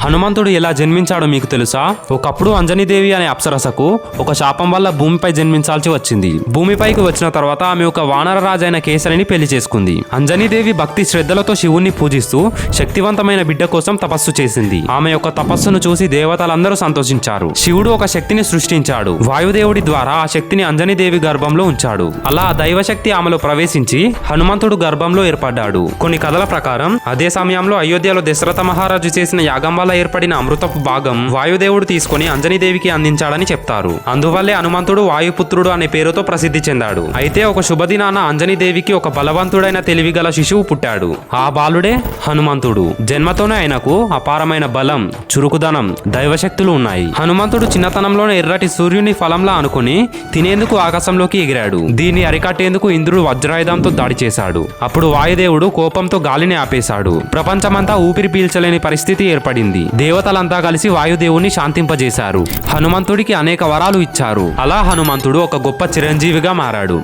హనుమంతుడు ఎలా జన్మించాడో మీకు తెలుసా? ఒకప్పుడు అంజనీదేవి అనే అప్సరసకు ఒక శాపం వల్ల భూమిపై జన్మించాల్సి వచ్చింది. భూమిపైకి వచ్చిన తర్వాత ఆమె ఒక వానర రాజైన కేసరిని పెళ్ళి చేసుకుంది. అంజనీదేవి భక్తి శ్రద్ధలతో శివుణ్ణి పూజిస్తూ శక్తివంతమైన బిడ్డ కోసం తపస్సు చేసింది. ఆమె యొక్క తపస్సును చూసి దేవతలందరూ సంతోషించారు. శివుడు ఒక శక్తిని సృష్టించాడు. వాయుదేవుడి ద్వారా ఆ శక్తిని అంజనీదేవి గర్భంలో ఉంచాడు. అలా ఆ దైవశక్తి ఆమెలో ప్రవేశించి హనుమంతుడు గర్భంలో ఏర్పడ్డాడు. కొన్ని కథల ప్రకారం అదే సమయంలో అయోధ్యలో దశరథ మహారాజు చేసిన యాగం వల్ల ఏర్పడిన అమృతపు భాగం వాయుదేవుడు తీసుకొని అంజనీదేవికి అందించాడని చెప్తారు. అందువల్లే హనుమంతుడు వాయుపుత్రుడు అనే పేరుతో ప్రసిద్ధి చెందాడు. అయితే ఒక శుభదినాన అంజనీదేవికి ఒక బలవంతుడైన తెలివిగల శిశువు పుట్టాడు. ఆ బాలుడే హనుమంతుడు. జన్మతోనే ఆయనకు అపారమైన బలం చురుకుదనం దైవశక్తులు ఉన్నాయి. హనుమంతుడు చిన్నతనంలోనే ఎర్రటి సూర్యుని ఫలంలా అనుకుని తినేందుకు ఆకాశంలోకి ఎగిరాడు. దీన్ని అరికట్టేందుకు ఇంద్రుడు వజ్రాయుధంతో దాడి చేశాడు. అప్పుడు వాయుదేవుడు కోపంతో గాలిని ఆపేశాడు. ప్రపంచమంతా ఊపిరి పీల్చలేని పరిస్థితి ఏర్పడింది. దేవతలంతా కలిసి వాయుదేవుని శాంతింపజేశారు. హనుమంతుడికి అనేక వరాలు ఇచ్చారు. అలా హనుమంతుడు ఒక గొప్ప చిరంజీవిగా మారాడు.